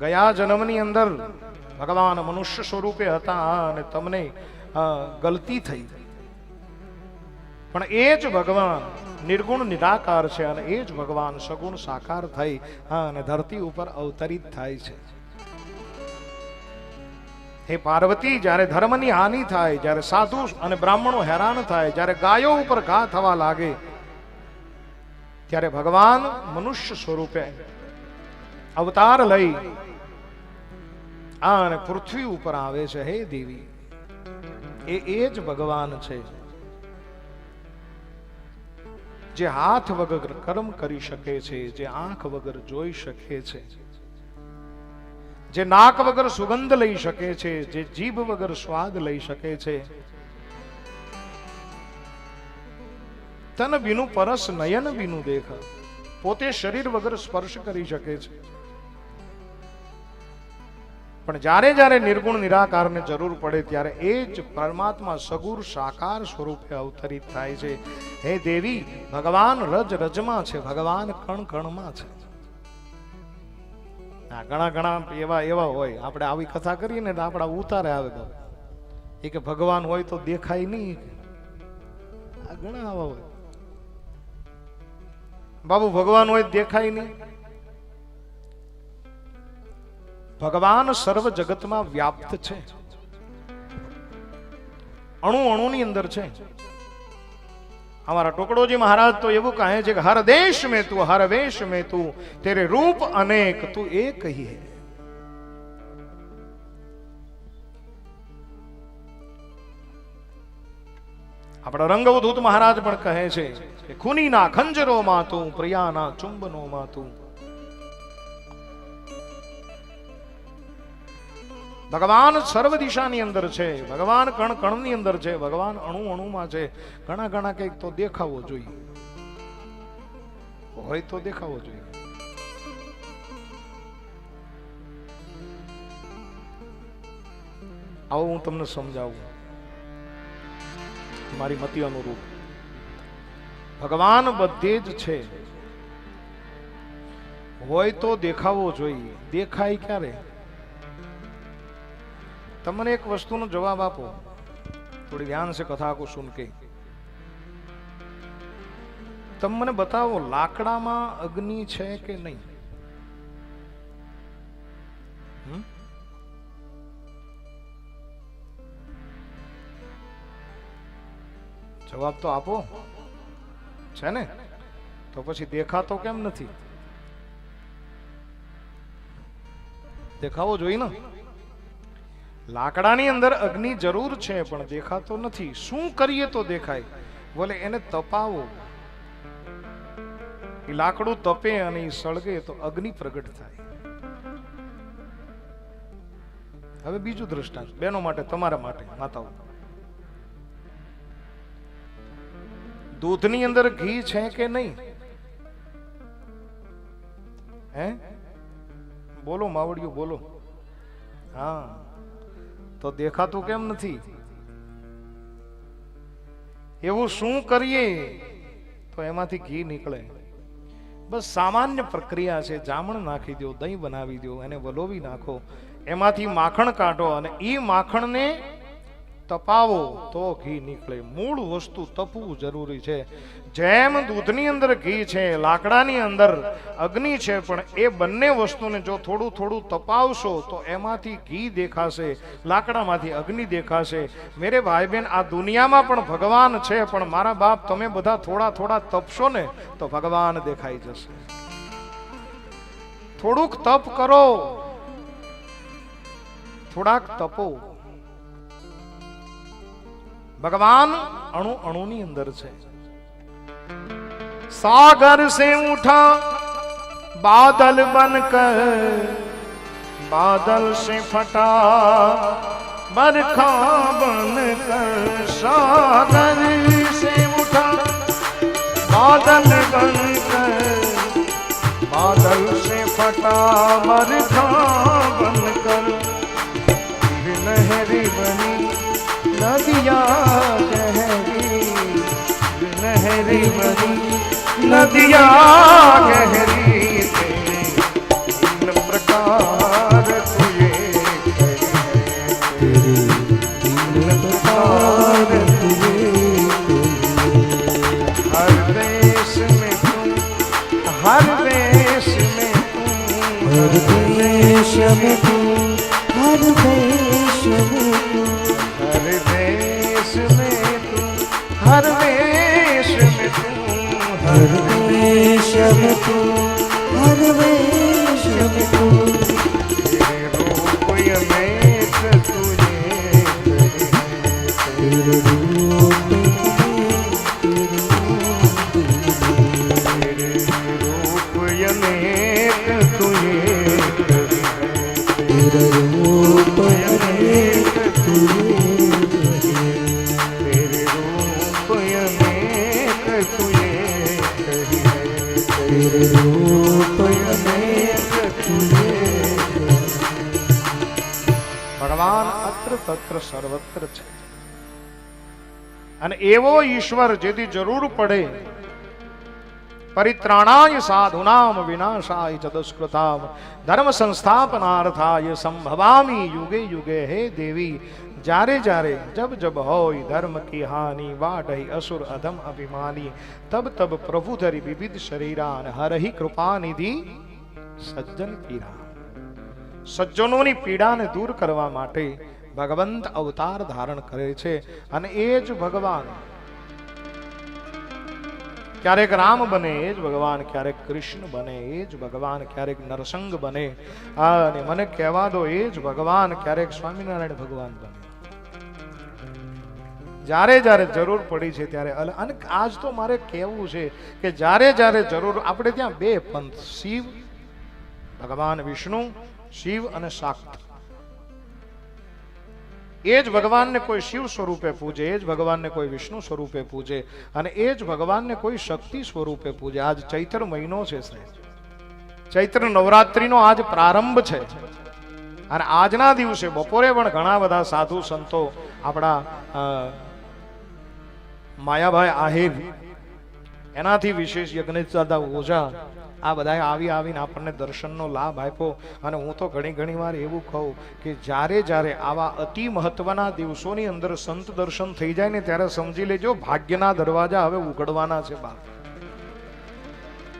ગયા જન્મની અંદર ભગવાન મનુષ્ય સ્વરૂપે હતા અને તમને ગલતી થઈ. પણ એ જ ભગવાન નિર્ગુણ, નિરાકાર છે અને એ જ ભગવાન સગુણ, સાકાર થઈ અને ધરતી ઉપર અવતરિત થાય છે. હે પાર્વતી, જ્યારે ધર્મની હાનિ થાય, જ્યારે સાધુ અને બ્રાહ્મણો હેરાન થાય, જ્યારે ગાયો ઉપર ઘા થવા લાગે, ત્યારે ભગવાન મનુષ્ય સ્વરૂપે અવતાર લઈ આ પૃથ્વી ઉપર આવે છે, હે દેવી. એ એ જ ભગવાન છે. જે હાથ વગર કર્મ કરી શકે છે, જે આંખ વગર જોઈ શકે છે, જે નાક વગર સુગંધ લઈ શકે છે, જે જીભ વગર સ્વાદ લઈ શકે છે. તન બીનું પરસ નયન બીનું દેખ. પોતે શરીર વગર સ્પર્શ કરી શકે છે. પણ જ્યારે જ્યારે નિર્ગુણ નિરાકારને જરૂર પડે ત્યારે એ જ પરમાત્મા સગુર સાકાર સ્વરૂપે અવતરિત થાય છે. હે દેવી, ભગવાન રજ રજમાં છે, ભગવાન કણ કણમાં છે. આ ઘણા ઘણા એવા એવા હોય. આપણે આવી કથા કરીએ ને તો આપણા ઉતારે આવે એ કે ભગવાન હોય તો દેખાય નહીં. આ ઘણા આવા હોય. બાબુ, ભગવાન હોય દેખાય નહીં. ભગવાન સર્વ જગતમાં વ્યાપ્ત છે. અણુ અણુની અંદર છે. અમારા ટોકડોજી મહારાજ તો એવું કહે છે કે, હર દેશ મેં તું, હર વેશ મેં તું, તેરે રૂપ અનેક તું એ હી હે. આપણા રંગવધૂત મહારાજ પણ કહે છે કે, ખૂનીના ખંજરોમાં તું, પ્રિયાના ચુંબનોમાં તું. ભગવાન સર્વ દિશાની અંદર છે, ભગવાન કણ કણની અંદર છે, ભગવાન અણુ અણુમાં છે. ઘણા ઘણા કંઈક તો દેખાવો જોઈએ. હોય તો દેખાવો જોઈએ. આવો હું તમને સમજાવું. મારી મતિ અનુરૂપ. ભગવાન બધે જ છે. હોય તો દેખાવો જોઈએ. દેખાય ક્યારે? તમને એક વસ્તુનો જવાબ આપો. થોડી ધ્યાન છે કથા કો સુન કે. મને બતાવો, લાકડામાં અગ્નિ છે કે નહીં? જવાબ તો આપો. છે ને? તો પછી દેખાતો કેમ નથી? દેખાવો જોઈ ને? લાકડાની અંદર અગ્નિ જરૂર છે, પણ દેખાતો નથી. શું કરીએ તો દેખાય? બોલે એને તપાવો. એ લાકડું તપે અને એ સળગે તો અગ્નિ પ્રગટ થાય. હવે બીજું દ્રષ્ટાંત. બેનો માટે, તમારા માટે, માતાઓ. દૂધની અંદર ઘી છે કે નહીં? હે? બોલો માવડિયું બોલો. હા. તો દેખાતું કેમ નથી? એવું શું કરીએ? તો એમાંથી ઘી નીકળે. બસ સામાન્ય પ્રક્રિયા છે. જામણ નાખી દો, દહીં બનાવી દો, એને વલોવી નાખો. એમાંથી માખણ કાઢો અને એ માખણને તપાવો તો ઘી નીકળે. મૂળ વસ્તુ તપવું જરૂરી છે. જેમ દૂધની અંદર ઘી છે, લાકડાની અંદર અગ્નિ છે, પણ એ બંને વસ્તુને જો થોડું થોડું તપાવશો તો એમાંથી ઘી દેખાશે, લાકડામાંથી અગ્નિ દેખાશે. મેરે ભાઈ બહેન આ દુનિયામાં પણ ભગવાન છે, પણ મારા બાપ તમે બધા થોડા થોડા તપશો ને તો ભગવાન દેખાઈ જશે. થોડુંક તપ કરો. થોડાક તપો. ભગવાન અણુ અણુની અંદર છે. સાગર સે ઉઠા, બાદલ બનકર બાદલ સે ફટા, બરખા બનકર સાગર સે ઉઠા, બાદલ બનકર બાદલ સે ફટા, બરખા मरी नदिया गहरी तीन प्रकार तुझे तीन प्रकार तुझे हर देश में तुम हर देश में तुम हर देश में तुम ભગવાન અત્ર તત્ર સર્વત્ર છે. અને એવો ઈશ્વર જેથી જરૂર પડે પરિત્રાણાય સાધુનામ વિનાશાય ચ ધર્મ સંસ્થાપનાર્થાય સંભવામી યુગે યુગે હે દેવી જ્યારે જ્યારે જબ જબ હોય ધર્મ કી હાનિ વાઢઈ અસુર અધમ અભિમાની તબ તબ પ્રભુ ધરી વિવિધ શરીરાન હરહી કૃપા નિધિ સજ્જન પીડા સજ્જનોની પીડાને દૂર કરવા માટે ભગવંત અવતાર ધારણ કરે છે અને એ જ ભગવાન ક્યારેક રામ બને એ જ ભગવાન, ક્યારેક કૃષ્ણ બને એ જ ભગવાન, ક્યારેક નરસંગ બને. અને મને કહેવા દો એ જ ભગવાન, ક્યારેક સ્વામિનારાયણ ભગવાન બને. જ્યારે જ્યારે જરૂર પડી છે ત્યારે અને આજ તો મારે કહેવું છે કે જ્યારે જ્યારે જરૂર, આપણે ત્યાં બે પંથ, શિવ, ભગવાન વિષ્ણુ, શિવ અને શાક્ત એ જ ભગવાનને કોઈ શિવ સ્વરૂપે પૂજે, એ જ ભગવાનને કોઈ વિષ્ણુ સ્વરૂપે પૂજે અને એ જ ભગવાનને કોઈ શક્તિ સ્વરૂપે પૂજે. આજ ચૈત્ર મહિનો છે સાહેબ. ચૈત્ર નવરાત્રિનો આજ પ્રારંભ છે. અને આજના દિવસે બપોરે પણ ઘણા બધા સાધુ સંતો આપણા માયાભાઈ આહિર, એનાથી વિશેષ યજ્ઞ દાદા ઓઝા આ બધાએ આવી આવીને આપણને દર્શનનો લાભ આપ્યો. અને હું તો ઘણી ઘણી વાર એવું કહું કે જ્યારે જ્યારે આવા અતિ મહત્વના દિવસોની અંદર સંત દર્શન થઈ જાય ને ત્યારે સમજી લેજો ભાગ્યના દરવાજા હવે ઉઘડવાના છે બાપ.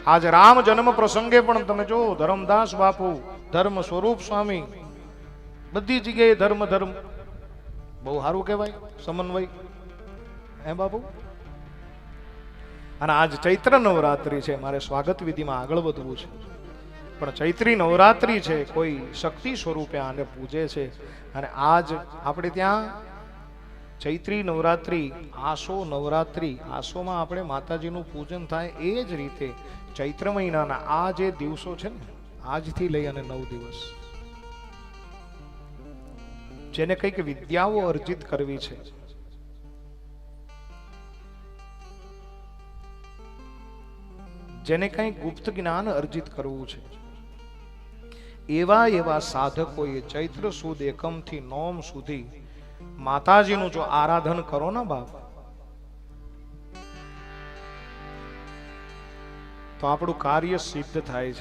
આજ રામ જન્મ પ્રસંગે પણ તમે જો ધર્મદાસ બાપુ, ધર્મ સ્વરૂપ સ્વામી, બધી જગ્યાએ ધર્મ ધર્મ. બહુ સારું કહેવાય, સમન્વય. હે બાપુ? અને આજ ચૈત્ર નવરાત્રિ છે, મારે સ્વાગત વિધિમાં આગળ વધવું છે. પણ ચૈત્રી નવરાત્રિ છે, કોઈ શક્તિ સ્વરૂપે આને પૂજે છે. અને આજ આપણે ત્યાં ચૈત્રી નવરાત્રિ, આસો નવરાત્રિ, આસોમાં આપણે માતાજીનું પૂજન થાય એ જ રીતે ચૈત્ર મહિનાના આ જે દિવસો છે ને, આજથી લઈ અને નવ દિવસ. જેને કંઈક વિદ્યાઓ અર્જિત કરવી છે. જેને કંઈ ગુપ્ત જ્ઞાન અર્જિત કરવું છે. એવા એવા સાધકોએ ચૈત્ર સુદ એકમથી નોમ સુધી માતાજીનું જો આરાધન કરો ને બાપ, તો આપણું કાર્ય સિદ્ધ થાય છે.